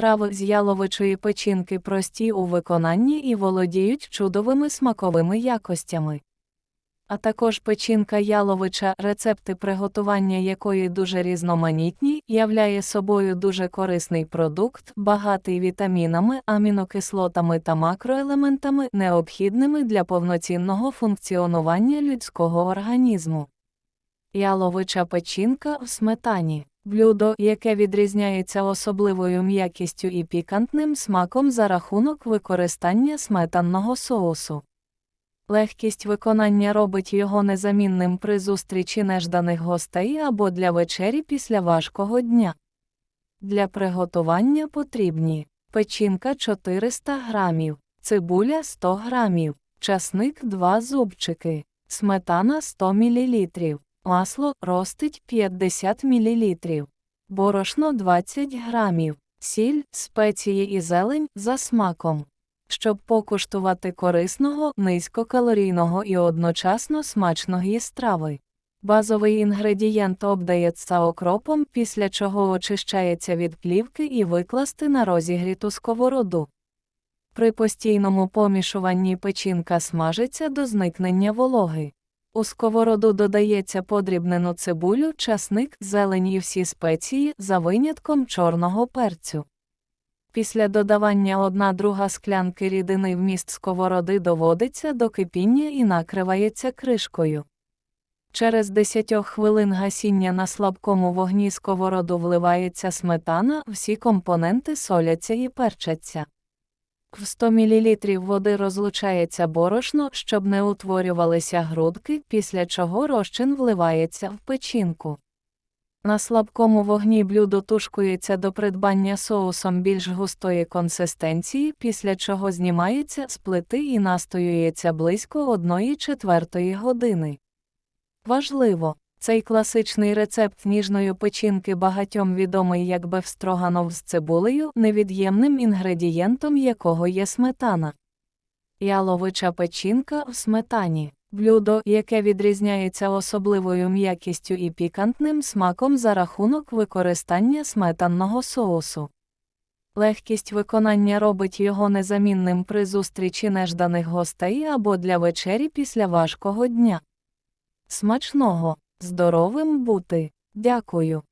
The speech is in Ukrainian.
Страви з яловичої печінки прості у виконанні і володіють чудовими смаковими якостями. А також печінка яловича, рецепти приготування якої дуже різноманітні, являє собою дуже корисний продукт, багатий вітамінами, амінокислотами та макроелементами, необхідними для повноцінного функціонування людського організму. Яловича печінка в сметані. Блюдо, яке відрізняється особливою м'якістю і пікантним смаком за рахунок використання сметанного соусу. Легкість виконання робить його незамінним при зустрічі нежданих гостей або для вечері після важкого дня. Для приготування потрібні печінка 400 грамів, цибуля 100 грамів, часник 2 зубчики, сметана 100 мл, масло ростить 50 мл, борошно 20 грамів, сіль, спеції і зелень за смаком. Щоб покуштувати корисного, низькокалорійного і одночасно смачної страви. Базовий інгредієнт обдається окропом, після чого очищається від плівки і викласти на розігріту сковороду. При постійному помішуванні печінка смажиться до зникнення вологи. У сковороду додається подрібнену цибулю, часник, зелень і всі спеції за винятком чорного перцю. Після додавання одна друга склянки рідини вміст сковороди доводиться до кипіння і накривається кришкою. Через 10 хвилин гасіння на слабкому вогні сковороду вливається сметана, всі компоненти соляться і перчаться. В 100 мл води розлучається борошно, щоб не утворювалися грудки, після чого розчин вливається в печінку. На слабкому вогні блюдо тушкується до придбання соусом більш густої консистенції, після чого знімається з плити і настоюється близько 1 четвертої години. Важливо, цей класичний рецепт ніжної печінки багатьом відомий як бефстроганов з цибулею, невід'ємним інгредієнтом якого є сметана. Яловича печінка в сметані. Блюдо, яке відрізняється особливою м'якістю і пікантним смаком за рахунок використання сметанного соусу. Легкість виконання робить його незамінним при зустрічі нежданих гостей або для вечері після важкого дня. Смачного, здоровим бути. Дякую.